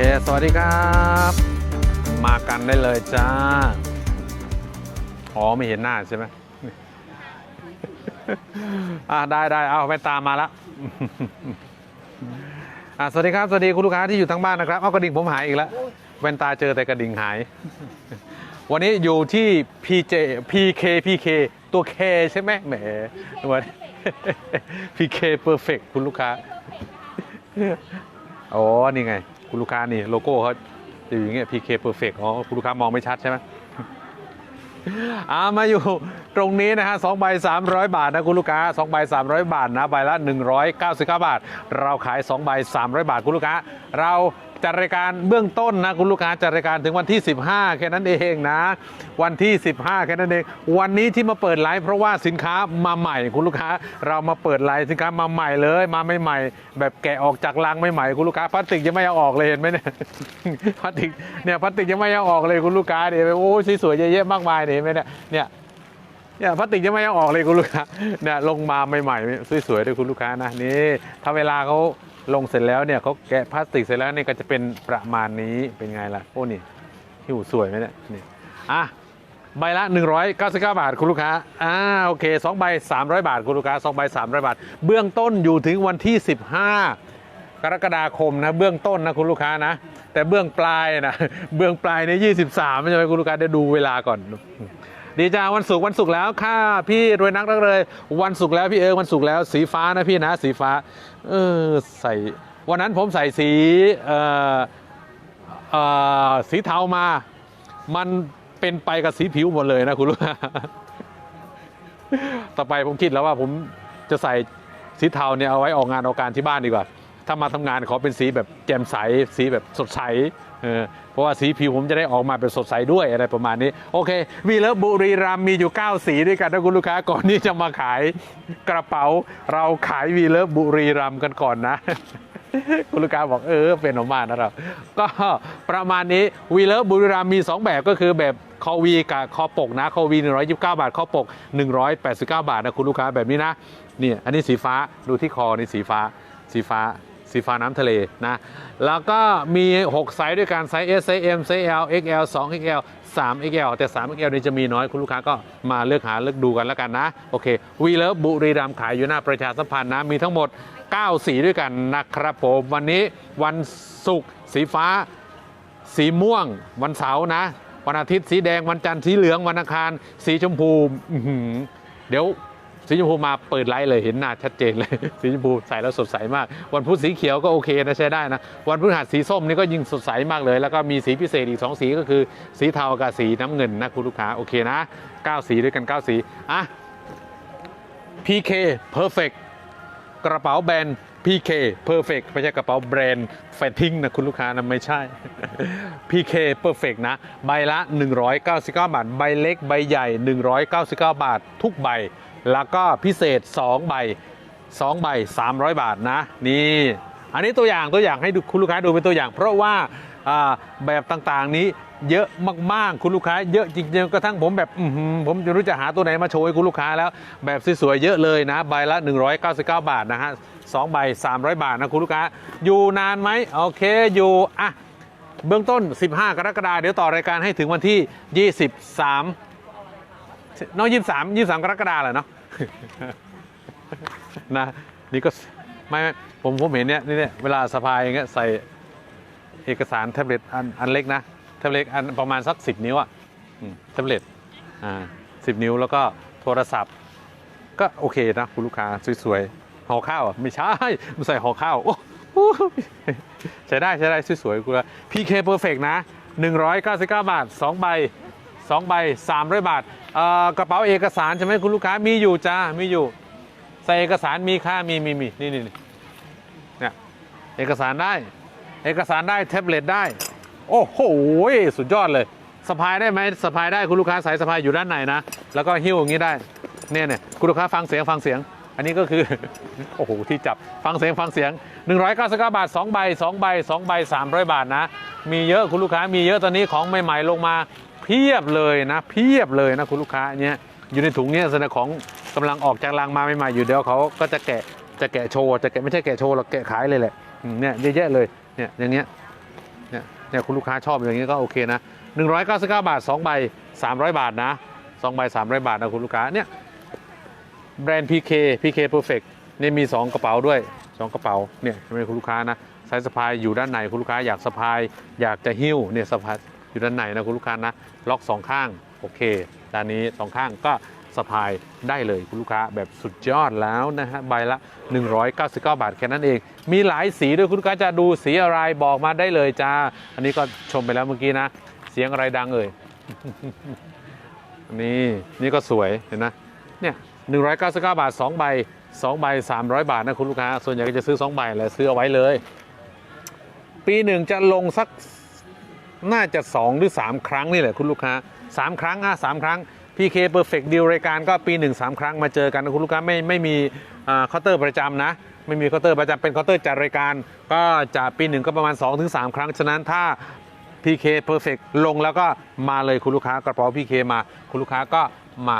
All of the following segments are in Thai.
เคสวัสดีครับ มากันได้เลยจ้า อ๋อ ไม่เห็นหน้าใช่ไหมอ่าได้ได้เอาไปตามมาละอ่าสวัสดีครับ สวัสดีคุณลูกค้าที่อยู่ทั้งบ้านนะครับ เอากระดิ่งผมหายอีกแล้วแว่นตาเจอแต่กระดิ่งหาย วันนี้อยู่ที่ PJ PK PK ตัว K ใช่ไหมแหมวัน PK Perfect คุณลูกค้า อ๋อ นี่ไง คุณลูกค้านี่โลโก้เขาจะอยู่อย่างเงี้ย PK Perfect อ๋อคุณลูกค้ามองไม่ชัดใช่ไหมอามาอยู่ตรงนี้นะฮะสองใบสามร้อยบาทนะคุณลูกค้าสองใบสามร้อยบาทนะใบละหนึ่งร้อยเก้าสิบเก้าบาท เราขายสองใบสามร้อยบาทคุณลูกค้า เรา จัดรายการเบื้องต้นนะคุณลูกค้าจัดรายการถึงวันที่ 15 แค่นั้นเองนะ วันที่ 15 แค่นั้นเอง วันนี้ที่มาเปิดไลฟ์เพราะว่าสินค้ามาใหม่ คุณลูกค้าเรามาเปิดไลฟ์สินค้ามาใหม่เลย มาใหม่ๆแบบแกะออกจากลังใหม่ๆคุณลูกค้าพลาสติกยังไม่เอาออกเลยเห็นไหมเนี่ยพลาสติกเนี่ยพลาสติกยังไม่เอาออกเลยคุณลูกค้าเนี่ยโอ้สวยๆเยอะแยะมากมายเนี่ยเห็นไหมเนี่ยเนี่ยเนี่ยพลาสติกยังไม่เอาออกเลยคุณลูกค้าเนี่ยลงมาใหม่ๆสวยๆด้วยคุณลูกค้านะนี่ถ้าเวลาเขา ลงเสร็จแล้วเนี่ยเขาแกะพลาสติกเสร็จแล้วเนี่ยก็จะเป็นประมาณนี้เป็นไงล่ะโอ้นี่หิวสวยไหมเนี่ยนี่อะใบละ 199 บาทคุณลูกค้าอ่าโอเค2ใบ300 บาทคุณลูกค้า2ใบ300 บาท เบื้องต้นอยู่ถึงวันที่ 15 กรกฎาคมนะเบื้องต้นนะคุณลูกค้านะ แต่เบื้องปลายนะเบื้องปลายใน 23ใช่ไหมคุณลูกค้าเดี๋ยวดูเวลาก่อนดีจ้าวันศุกร์วันศุกร์แล้วค่าพี่รวยนักนักเลย วันศุกร์แล้วพี่เอิงวันศุกร์แล้วสีฟ้านะพี่นะสีฟ้า เออใส่วันนั้นผมใส่สีเอ่อเอ่อสีเทามา มันเป็นไปกับสีผิวหมดเลยนะคุณลูกต่อไปผมคิดแล้วว่าผมจะใส่สีเทาเนี่ยเอาไว้ออกงานออกการที่บ้านดีกว่า ถ้ามาทำงานขอเป็นสีแบบแจ่มใสสีแบบสดใสเออเพราะว่าสีผิวผมจะได้ออกมาเป็นสดใสด้วยอะไรประมาณนี้ โอเควีเลบุรีรัมมีอยู่ 9 สีด้วยกันนะคุณลูกค้าก่อนที่จะมาขายกระเป๋า เราขายวีเลบุรีรัมกันก่อนนะคุณลูกค้าบอกเออเป็นออกมานะเราก็ประมาณนี้วีเลอร์บุรีรัมมี 2 แบบก็คือแบบคอวีกับคอปกนะคอวี 129 บาทคอปก 189 บาทนะคุณลูกค้าแบบนี้นะนี่อันนี้สีฟ้าดูที่คอนี่สีฟ้าสีฟ้า สีฟ้าน้ำทะเลนะ แล้วก็มี 6 ไซส์ด้วยกันไซส์ S ไซส์ M ไซส์ L XL 2 XL 3 XL แต่ 3 XL นี่จะมีน้อยคุณลูกค้าก็มาเลือกหาเลือกดูกันแล้วกันนะ โอเควีเลอร์บุรีรัมขายอยู่หน้าประชาสัมพันธ์นะ มีทั้งหมด 9 สีด้วยกันนะครับผมวันนี้วันศุกร์สีฟ้า สีม่วง วันเสาร์นะ วันอาทิตย์สีแดงวันจันทร์สีเหลืองวันอังคาร สีชมพูเดี๋ยว สีชมพูมาเปิดไลฟ์เลยเห็นหน้าชัดเจนเลย สีชมพูใส่แล้วสดใสมาก วันพุธสีเขียวก็โอเคนะใช้ได้นะ วันพฤหัสสีส้มนี่ก็ยิ่งสดใสมากเลย แล้วก็มีสีพิเศษอีก 2 สีก็คือสีเทากับสีน้ำเงินนะคุณลูกค้าโอเคนะ 9 สีด้วยกัน 9 สีอะ PK Perfect กระเป๋าแบรนด์ PK Perfect ไม่ใช่กระเป๋าแบรนด์แฟทิ้งนะคุณลูกค้านะไม่ใช่ PK Perfect นะ ใบละ 199 บาท ใบเล็กใบใหญ่ 199 บาท ทุกใบ แล้วก็พิเศษ 2 ใบ 2 ใบ 300 บาทนะ นี่ อันนี้ตัวอย่างตัวอย่างให้คุณลูกค้าดูเป็นตัวอย่าง เพราะว่าแบบต่างๆนี้เยอะมากๆ คุณลูกค้า เยอะจริงๆกระทั่งผมแบบผมจะรู้จะหาตัวไหนมาโชว์ให้คุณลูกค้าแล้ว แบบสวยๆเยอะเลยนะ ใบละ 199 บาทนะฮะสองใบ 300 บาทนะคุณลูกค้า อยู่นานไหมโอเคอยู่อะเบื้องต้น 15 กรกฎาคมเดี๋ยวต่อรายการให้ถึงวันที่ 23 น้อง23 23กรกฎาคมเหรอเนาะนะนี่ก็ไม่ไม่ผมผมเห็นเนี่ยนี่เนี่ยเวลาสะพายอย่างเงี้ยใส่เอกสารแท็บเล็ตอันอันเล็กนะแท็บเล็ตอันประมาณสักสิบนิ้วอะอืมแท็บเล็ตอ่าสิบนิ้วแล้วก็โทรศัพท์ ก็โอเคนะคุณลูกค้าสวยๆห่อข้าวอะไม่ใช่มันใส่ห่อข้าวโอ้โหใช้ได้ใช้ได้สวยๆกูละ PK Perfect นะ 199 บาท 2 ใบ 2ใบ300 บาทกระเป๋าเอกสารใช่ไหมคุณลูกค้ามีอยู่จ้ามีอยู่ ใส่เอกสารมีค่ามีมีมีนี่นี่เนี่ยเอกสารได้ เอกสารได้แท็บเล็ตได้ โอ้โหสุดยอดเลยสะพายได้ไหมสะพายได้คุณลูกค้าสายสะพายอยู่ด้านในนะแล้วก็หิ้วอย่างนี้ได้เนี่ยเนี่ยคุณลูกค้าฟังเสียงฟังเสียง อันนี้ก็คือโอ้โหที่จับฟังเสียงฟังเสียง 199 บาท 2 ใบ 2 ใบ 2 ใบ 300 บาทนะ มีเยอะคุณลูกค้ามีเยอะตอนนี้ของใหม่ๆลงมา พียบเลยนะเพียบเลยนะคุณลูกค้าเนี่ยอยู่ในถุงเนี่ยแสดงของกำลังออกจากรังมาใหม่ๆอยู่เดี๋ยวเขาก็จะแกะจะแกะโชว์จะแกะไม่ใช่แกะโชว์หรอกแกะขายเลยแหละเนี่ยเยอะๆเลยเนี่ยอย่างเงี้ยเนี่ยเนี่ยคุณลูกค้าชอบอย่างนี้ยก็โอเคนะ199 บาท2ใบ300 บาทนะ2ใบ300 บาทนะคุณลูกค้าเนี่ยแบรนด์ PK PK Perfect เนี่ยมี 2 กระเป๋าด้วย 2 กระเป๋าเนี่ยใช่ไหมคุณลูกค้านะสายสะพายอยู่ด้านในคุณลูกค้าอยากสะพายอยากจะหิ้วเนี่ยสะพาย อยู่ด้านในนะคุณลูกค้านะ ล็อกสองข้างโอเคด้านนี้สองข้างก็สะพายได้เลยคุณลูกค้าแบบสุดยอดแล้วนะฮะใบละ 199 บาทแค่นั้นเอง มีหลายสีด้วยคุณลูกค้าจะดูสีอะไรบอกมาได้เลยจ้า อันนี้ก็ชมไปแล้วเมื่อกี้นะ เสียงอะไรดังเอ่ยนี่นี่ก็สวยเห็นนะเนี่ย199 บาท 2 ใบ 2 ใบ 300 บาทนะคุณลูกค้า ส่วนใหญ่ก็จะซื้อ 2 ใบแหละซื้อเอาไว้เลย ปีหนึ่งจะลงสัก น่าจะ 2 หรือ 3 ครั้งนี่แหละคุณลูกค้า 3 ครั้งอะ3ครั้ง PK Perfect Deal รายการก็ปี 1 3 ครั้งมาเจอกันนะคุณลูกค้าไม่ไม่มีเคาน์เตอร์ประจำนะ ไม่มีเคาน์เตอร์ประจำเป็นเคาน์เตอร์จัดรายการ ก็จะปีหนึ่งก็ประมาณ 2-3 ครั้ง ฉะนั้นถ้า PK Perfect ลงแล้วก็มาเลยคุณลูกค้ากระเป๋า PK มาคุณลูกค้าก็มา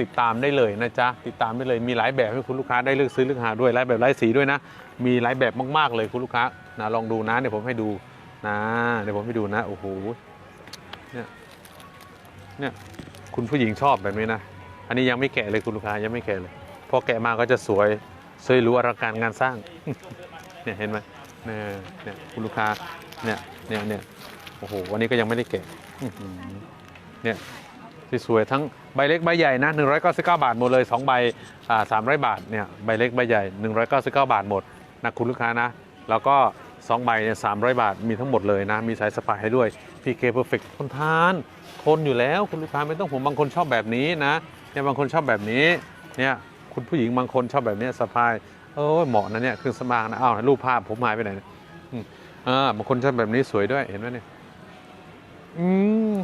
ติดตามได้เลยนะจ๊ะติดตามได้เลยมีหลายแบบให้คุณลูกค้าได้เลือกซื้อเลือกหาด้วยหลายแบบหลายสีด้วยนะ มีหลายแบบมากๆเลยคุณลูกค้านะลองดูนะเดี๋ยวผมให้ดู นะเดี๋ยวผมให้ดูนะโอ้โหเนี่ยเนี่ยคุณผู้หญิงชอบแบบนี้นะ อันนี้ยังไม่แกะเลยคุณลูกค้ายังไม่แกะเลยพอแกะมาก็จะสวยสวยรู้อลังการงานสร้างเนี่ยเห็นไหมเนี่ยเนี่ยคุณลูกค้าเนี่ยเนี่ยเนี่ยโอ้โหวันนี้ก็ยังไม่ได้แกะเนี่ยสวยทั้งใบเล็กใบใหญ่นะ199 บาทหมดเลย2ใบอ่า300 บาทเนี่ยใบเล็กใบใหญ่ 199 บาทหมดนะคุณลูกค้านะ แล้วก็ 2ใบเนี่ย300บาทมีทั้งหมดเลยนะ มีสายสปายให้ด้วย PK Perfect ทนทานทนอยู่แล้วคุณลูกค้าไม่ต้องผมบางคนชอบแบบนี้นะเนี่ยบางคนชอบแบบนี้เนี่ยคุณผู้หญิงบางคนชอบแบบนี้สปายเออเหมาะนะเนี่ยเครื่องสำอางนะอ้าวรูปภาพผมหายไปไหนอืมอ่าบางคนชอบแบบนี้สวยด้วยเห็นไหมเนี่ยอืม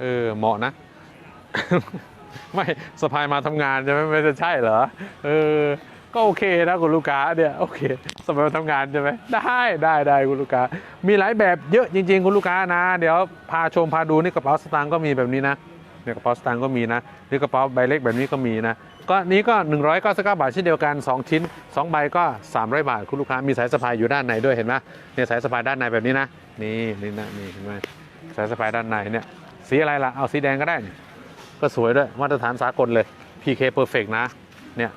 เออเหมาะนะ ไม่สะพายมาทำงานใช่ไหมไม่จะใช่เหรอเออ ก็โอเคนะคุณลูกค้าเนี่ยโอเคสมัยทำงานใช่ไหมได้ได้ได้คุณลูกค้ามีหลายแบบเยอะจริง ๆ คุณลูกค้านะ เดี๋ยวพาชมพาดูนี่กระเป๋าสตางค์ก็มีแบบนี้นะเนี่ยกระเป๋าสตางค์ก็มีนะหรือกระเป๋าใบเล็กแบบนี้ก็มีนะก็นี้ก็ 199 บาทเช่นเดียวกัน 2 ชิ้น 2 ใบก็ 300 บาท คุณลูกค้ามีสายสะพายอยู่ด้านในด้วยเห็นไหมเนี่ยสายสะพายด้านในแบบนี้นะนี่นี่นะนี่เห็นไหมสายสะพายด้านในเนี่ยสีอะไรล่ะเอาสีแดงก็ได้ ก็สวยด้วยมาตรฐานสากลเลย PK Perfect นะเนี่ย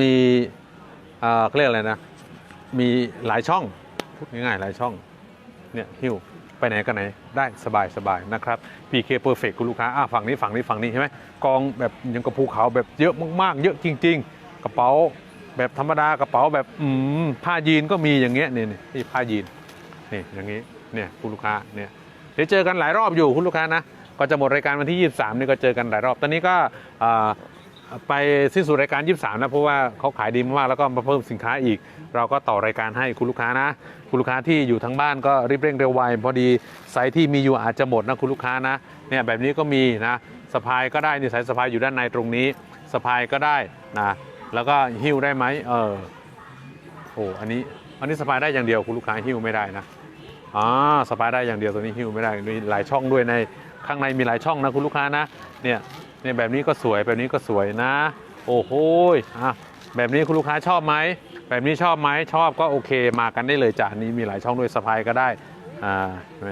มีเอ่อเขาเรียกอะไรนะ มีหลายช่องพูดง่ายๆหลายช่องเนี่ยหิ้วไปไหนกันไหนได้สบายสบายนะครับ PK Perfect คุณลูกค้าอะฝั่งนี้ฝั่งนี้ฝั่งนี้ใช่ไหมกองแบบยังกระภูเขาแบบเยอะมากๆ เยอะจริง ๆ กระเป๋าแบบธรรมดากระเป๋าแบบอืมผ้ายีนก็มีอย่างเงี้ยนี่นี่ผ้ายีนนี่อย่างงี้เนี่ยคุณลูกค้าเนี่ยเดี๋ยวเจอกันหลายรอบอยู่คุณลูกค้านะก็จะหมดรายการวันที่ 23 นี่ก็เจอกันหลายรอบ ตอนนี้ก็อ่า ไปสิ้นสุดรายการ 23 นะ เพราะว่าเขาขายดีมากๆแล้วก็มาเพิ่มสินค้าอีก เราก็ต่อรายการให้คุณลูกค้านะ คุณลูกค้าที่อยู่ทั้งบ้านก็รีบเร่งเร็วไวพอดีไซส์ที่มีอยู่อาจจะหมดนะคุณลูกค้านะเนี่ยแบบนี้ก็มีนะสะพายก็ได้นี่สายสะพายอยู่ด้านในตรงนี้สะพายก็ได้นะแล้วก็หิ้วได้ไหมเออโอ้อันนี้อันนี้สะพายได้อย่างเดียวคุณลูกค้าหิ้วไม่ได้นะอ่าสะพายได้อย่างเดียวตัวนี้หิ้วไม่ได้มีหลายช่องด้วยในข้างในมีหลายช่องนะคุณลูกค้านะเนี่ย เนี่ยแบบนี้ก็สวยแบบนี้ก็สวยนะ โอ้โหอะแบบนี้คุณลูกค้าชอบไหมแบบนี้ชอบไหมชอบก็โอเค มากันได้เลยจ้ะนนี้มีหลายช่องด้วยสะพายก็ได้อ่าม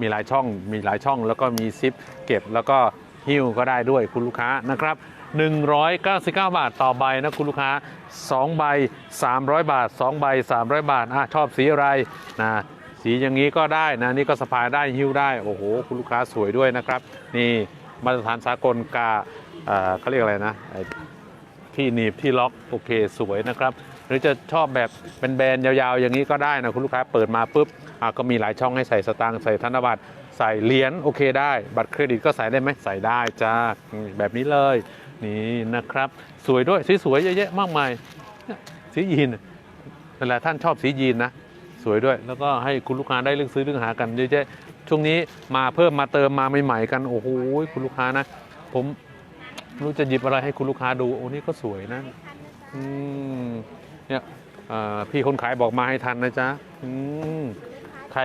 มีหลายช่องมีหลายช่องแล้วก็มีซิปเก็บแล้วก็หิ้วก็ได้ด้วยคุณลูกค้านะครับ199 บาทต่อใบนะคุณลูกค้า 2 ใบ 300 บาท 2 ใบ 300 บาทอะชอบสีอะไรนะสีอย่างนี้ก็ได้นะนี่ก็สะพายได้หิ้วได้โอ้โหคุณลูกค้าสวยด้วยนะครับ นี่ มาตรฐานสากลกาเขาเรียกอะไรนะที่หนีบที่ล็อกโอเคสวยนะครับ หรือจะชอบแบบเป็นแบรนด์ยาวๆ อย่างนี้ก็ได้นะคุณลูกค้าเปิดมาปุ๊บก็มีหลายช่องให้ใส่สตางค์ใส่ธนบัตรใส่เหรียญโอเคได้ บัตรเครดิตก็ใส่ได้ไหมใส่ได้จ้าแบบนี้เลยนี่นะครับ สวยด้วยสวยๆเยอะแยะมากมายสียีนนั่ละท่านชอบสียีนนะสวยด้วย แล้วก็ให้คุณลูกค้าได้เลือกซื้อเลือกหากันเยอะแยะ ช่วงนี้มาเพิ่มมาเติมมาใหม่ๆกันโอ้โหคุณลูกค้านะ ผมรู้จะหยิบอะไรให้คุณลูกค้าดูโอ้นี่ก็สวยนะอืมเนี่ยพี่คนขายบอกมาให้ทันนะจ๊ะอืมใคร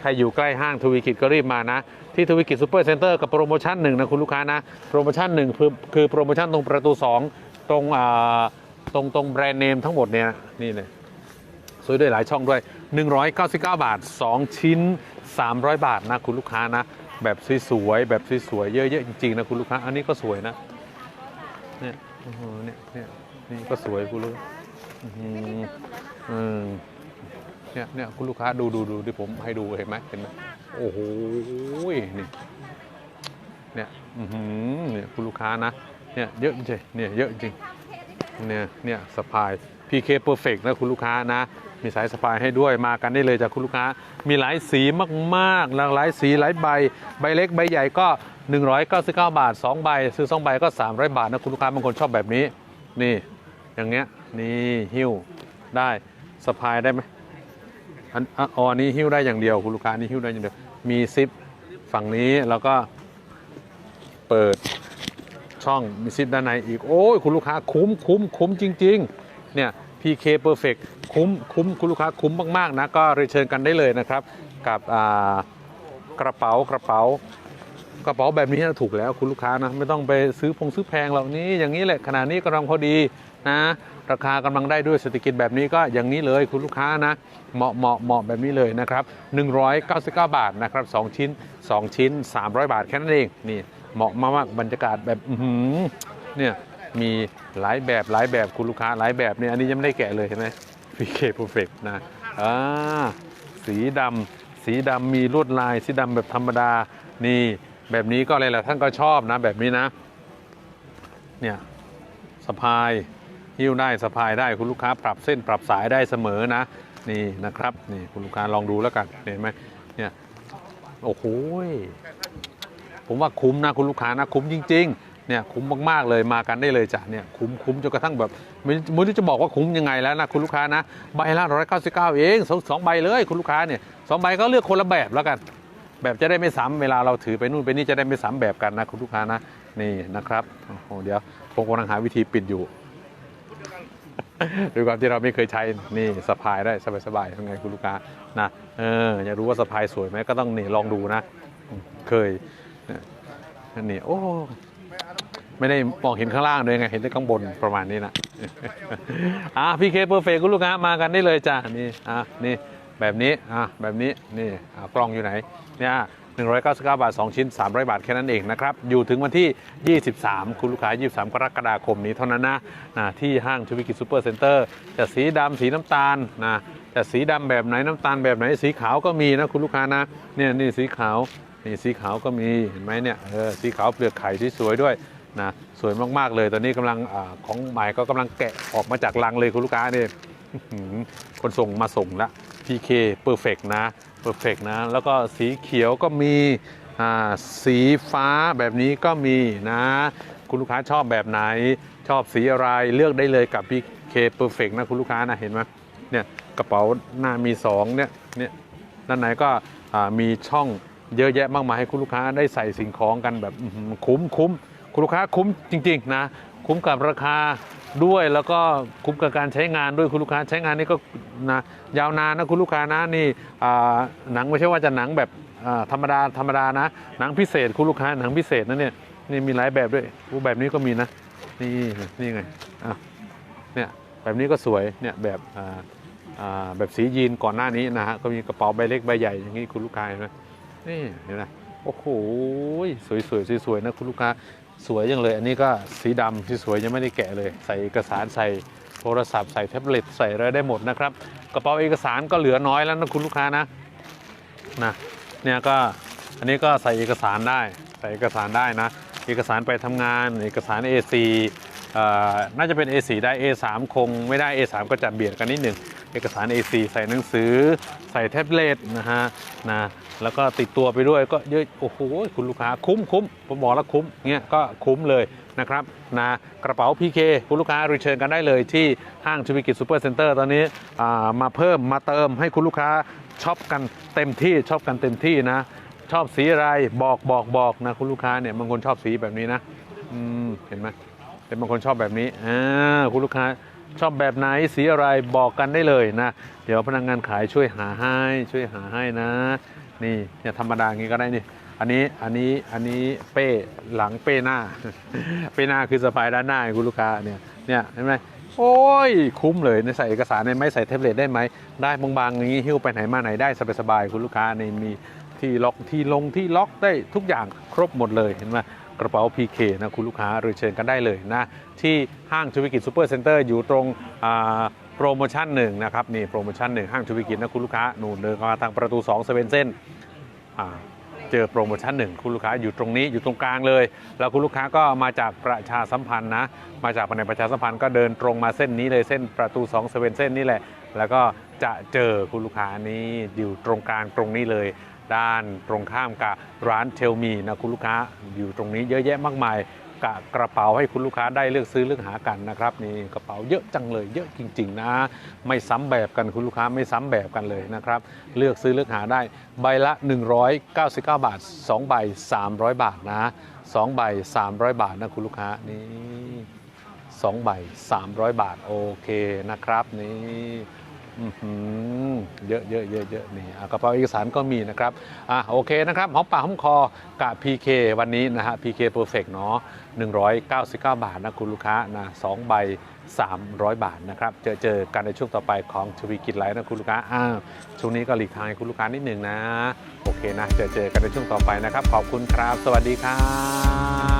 ใครอยู่ใกล้ห้างทวีกิจก็รีบมานะ ที่ทวีกิจซูเปอร์เซ็นเตอร์กับโปรโมชั่นหนึ่งนะคุณลูกค้านะ โปรโมชั่นหนึ่งคือคือโปรโมชั่นตรงประตู 2 ตรงอ่าตรงตรงแบรนด์เนมทั้งหมดเนี่ยนี่เลยซื้อด้วยหลายช่องด้วย 199 บาท 2 ชิ้น 300 บาทนะคุณลูกค้านะ แบบสวยๆแบบสวยๆเยอะๆจริงๆนะคุณลูกค้า อันนี้ก็สวยนะเนี่ยโอ้โหเนี่ยเนี่ยนี่ก็สวยคุณลูกอื้อหืออืมเนี่ยเนี่ยคุณลูกค้าดูดูดูที่ผมให้ดูเห็นไหมเห็นไหมโอ้โหนี่เนี่ยอื้อหือเนี่ยคุณลูกค้านะเนี่ยเยอะจริงเนี่ยเยอะจริงเนี่ยเนี่ยสปาย PK Perfect นะคุณลูกค้านะ มีสายสปายให้ด้วยมากันได้เลยจากคุณลูกค้า มีหลายสีมากๆหลากหลายสีหลายใบ ใบเล็กใบใหญ่ก็ 199 บาท 2 ใบ ซื้อ 2 ใบก็ 300 บาทนะคุณลูกค้าบางคนชอบแบบนี้ นี่อย่างเงี้ยนี่หิ้วได้สะพายได้ไหมอันอ๋ออันนี้หิ้วได้อย่างเดียวคุณลูกค้านี่หิ้วได้อย่างเดียวมีซิปฝั่งนี้แล้วก็เปิดช่องมีซิปด้านในอีกโอ้ยคุณลูกค้าคุ้มคุ้มคุ้มจริง ๆ เนี่ย PK Perfect คุ้มคุ้มคุณลูกค้าคุ้มมากๆนะก็เรียนเชิญกันได้เลยนะครับ กับกระเป๋ากระเป๋ากระเป๋าแบบนี้นะถูกแล้วคุณลูกค้านะไม่ต้องไปซื้อพงซื้อแพงหรอกนี่อย่างนี้แหละขนาดนี้กำลังพอดีนะราคากำลังได้ด้วยเศรษฐกิจแบบนี้ก็อย่างนี้เลยคุณลูกค้านะเหมาะเหมาะเหมาะแบบนี้เลยนะครับ199 บาทนะครับ2ชิ้น 2 ชิ้น 300 บาทแค่นั้นเองนี่เหมาะมากๆบรรยากาศแบบเนี่ย มีหลายแบบหลายแบบคุณลูกค้าหลายแบบเนี่ยอันนี้ยังไม่ได้แกะเลยเห็นไหม PK Perfect นะอ่าสีดำสีดำมีลวดลายสีดำแบบธรรมดานี่แบบนี้ก็อะไรล่ะท่านก็ชอบนะแบบนี้นะเนี่ยสะพายหิ้วได้สะพายได้คุณลูกค้าปรับเส้นปรับสายได้เสมอนะนี่นะครับนี่คุณลูกค้าลองดูแล้วกันเห็นไหมเนี่ยโอ้โหผมว่าคุ้มนะคุณลูกค้านะคุ้มจริง ๆ เนี่ยคุ้มมากๆเลยมากันได้เลยจ้ะเนี่ยคุ้มคุ้มจนกระทั่งแบบไม่ไม่รู้จะบอกว่าคุ้มยังไงแล้วนะคุณลูกค้านะใบละร้อยเก้าสิบเก้าเองสองสองใบเลยคุณลูกค้าเนี่ยสองใบก็เลือกคนละแบบแล้วกัน แบบจะได้ไม่ซ้ำเวลาเราถือไปนู่นไปนี่จะได้ไม่ซ้ำแบบกันนะคุณลูกค้านะนี่นะครับโอ้โหเดี๋ยวผมกำลังหาวิธีปิดอยู่ด้วยความที่เราไม่เคยใช้นี่สะพายได้สบายๆทำไงคุณลูกค้านะเอออยากรู้ว่าสะพายสวยไหมก็ต้องนี่ลองดูนะ เคยนี่โอ้ ไม่ได้มองเห็นข้างล่างเลยไงเห็นแต่ข้างบนประมาณนี้นะอะพี่เคเพอร์เฟกคุณลูกค้ามากันได้เลยจ้ะนี่อะนี่แบบนี้อะแบบนี้นี่อะกล้องอยู่ไหนเนี่ย199 บาท 2 ชิ้น 300 บาท แค่นั้นเองนะครับ อยู่ถึงวันที่ 23 คุณลูกค้า 23 กรกฎาคมนี้เท่านั้นนะนะที่ห้างทวิกิซูเปอร์เซ็นเตอร์จะสีดำสีน้ำตาลนะจะสีดำแบบไหนน้ำตาลแบบไหนสีขาวก็มีนะคุณลูกค้านะเนี่ยนี่สีขาวนี่สีขาวก็มีเห็นไหมเนี่ยเออสีขาวเปลือกไข่ที่สวยด้วย นะสวยมากๆเลยตอนนี้กำลังอของใหม่ก็กำลังแกะออกมาจากลังเลยคุณลูกค้าเนี่ยคนส่งมาส่งละ PK Perfect นะ Perfect นะ แล้วก็สีเขียวก็มีสีฟ้าแบบนี้ก็มีนะ คุณลูกค้าชอบแบบไหน ชอบสีอะไรเลือกได้เลยกับ PK Perfect นะคุณลูกค้านะเห็นไหมเนี่ยกระเป๋าหน้ามี2เนี่ยเนี่ยด้านในก็มีช่องเยอะแยะมากมายให้คุณลูกค้าได้ใส่สิ่งของกันแบบคุ้มคุ้ม คุณลูกค้าคุ้มจริงๆนะคุ้มกับราคาด้วยแล้วก็คุ้มกับการใช้งานด้วยคุณลูกค้าใช้งานนี่ก็นะยาวนานนะคุณลูกค้านะนี่หนังไม่ใช่ว่าจะหนังแบบธรรมดาธรรมดานะ หนังพิเศษคุณลูกค้าหนังพิเศษนะเนี่ยนี่มีหลายแบบด้วยอู้แบบนี้ก็มีนะนี่นี่ไงอะเนี่ยแบบนี้ก็สวยเนี่ยแบบอ่าแบบสียีนก่อนหน้านี้นะฮะก็มีกระเป๋าใบเล็กใบใหญ่อย่างนี้คุณลูกค้าเห็นไหมนี่เห็นไหมโอ้โหสวยสวยสวยๆนะคุณลูกค้า สวยจังเลย อันนี้ก็สีดำที่สวยยังไม่ได้แกะเลย ใส่เอกสารใส่โทรศัพท์ใส่แท็บเล็ตใส่อะไรได้หมดนะครับ กระเป๋าเอกสารก็เหลือน้อยแล้วนะคุณลูกค้านะนะเนี่ยก็อันนี้ก็ใส่เอกสารได้ ใส่เอกสารได้นะ เอกสารไปทำงาน เอกสาร A4 เอ่อน่าจะเป็น A4 ได้ A3 คงไม่ได้ A3 ก็จะเบียดกันนิดหนึ่งเอกสาร A4 ใส่หนังสือ ใส่แท็บเล็ตนะฮะนะ แล้วก็ติดตัวไปด้วยก็เยอะโอ้โหคุณลูกค้าคุ้มคุ้มผมบอกแล้วคุ้มเงี้ยก็คุ้มเลยนะครับนะกระเป๋า PK คุณลูกค้ารีเชิญกันได้เลยที่ห้างชูวิกิจซูเปอร์เซ็นเตอร์ตอนนี้มาเพิ่มมาเติมให้คุณลูกค้าช็อปกันเต็มที่ช็อปกันเต็มที่นะ ชอบสีอะไรบอกบอกบอกนะคุณลูกค้าเนี่ยบางคนชอบสีแบบนี้นะอืมเห็นไหมเป็นบางคนชอบแบบนี้อ่าคุณลูกค้าชอบแบบไหนสีอะไรบอกกันได้เลยนะ เดี๋ยวพนักงานขายช่วยหาให้ช่วยหาให้นะ นี่เนี่ยธรรมดาอย่างนี้ก็ได้นี่อันนี้อันนี้อันนี้เป้หลังเป้หน้า เป้หน้าคือสะพายด้านหน้าคุณลูกค้าเนี่ยเนี่ยเห็นไหมโอ้ย คุ้มเลยในใส่เอกสารในไหมใส่แท็บเล็ตได้ไหมได้บางๆอย่างนี้หิ้วไปไหนมาไหนได้สบายๆคุณลูกค้าในมีที่ล็อกที่ลงที่ล็อกได้ทุกอย่างครบหมดเลยเห็นไหมกระเป๋า PK นะคุณลูกค้าเรียนเชิญกันได้เลยนะที่ห้างชูวิกิจซูเปอร์เซ็นเตอร์อยู่ตรงอ่า โปรโมชั่นหนึ่งนะครับนี่โปรโมชั่นหนึ่งห้างชูวิกิจนะคุณลูกค้าหนูเดินเข้ามาทางประตู2เซเว่นเส้นเจอโปรโมชั่นหนึ่งคุณลูกค้าอยู่ตรงนี้อยู่ตรงกลางเลย แล้วคุณลูกค้าก็มาจากประชาสัมพันธ์นะมาจากภายในประชาสัมพันธ์ก็เดินตรงมาเส้นนี้เลยเส้นประตู2เซเว่นเส้นนี่แหละ แล้วก็จะเจอคุณลูกค้านี้อยู่ตรงกลางตรงนี้เลยด้านตรงข้ามกับร้านเทลมีนะคุณลูกค้าอยู่ตรงนี้เยอะแยะมากมาย กะกระเป๋าให้คุณลูกค้าได้เลือกซื้อเลือกหากันนะครับนี่กระเป๋าเยอะจังเลยเยอะจริง ๆ นะ ไม่ซ้ำแบบกันคุณลูกค้าไม่ซ้ำแบบกันเลยนะครับ เลือกซื้อเลือกหาได้ ใบละ 199 บาท 2 ใบ 300 บาทนะ 2 ใบ 300 บาทนะคุณลูกค้านี่2ใบ 300 บาทโอเคนะครับนี่ เยอะเยอะเยอะเยอะนี่กระเป๋าเอกสารก็มีนะครับอะโอเคนะครับหอมปากหอมคอกับ PK วันนี้นะฮะ PK Perfect เนาะ199 บาทนะคุณลูกค้านะ2ใบ 300 บาทนะครับเจอเจอกันในช่วงต่อไปของทวีกิจไลฟ์นะคุณลูกค้าอ้าวช่วงนี้ก็หลีกทางให้คุณลูกค้านิดหนึ่งนะ โอเคนะเจอเจอกันในช่วงต่อไปนะครับ ขอบคุณครับ สวัสดีครับ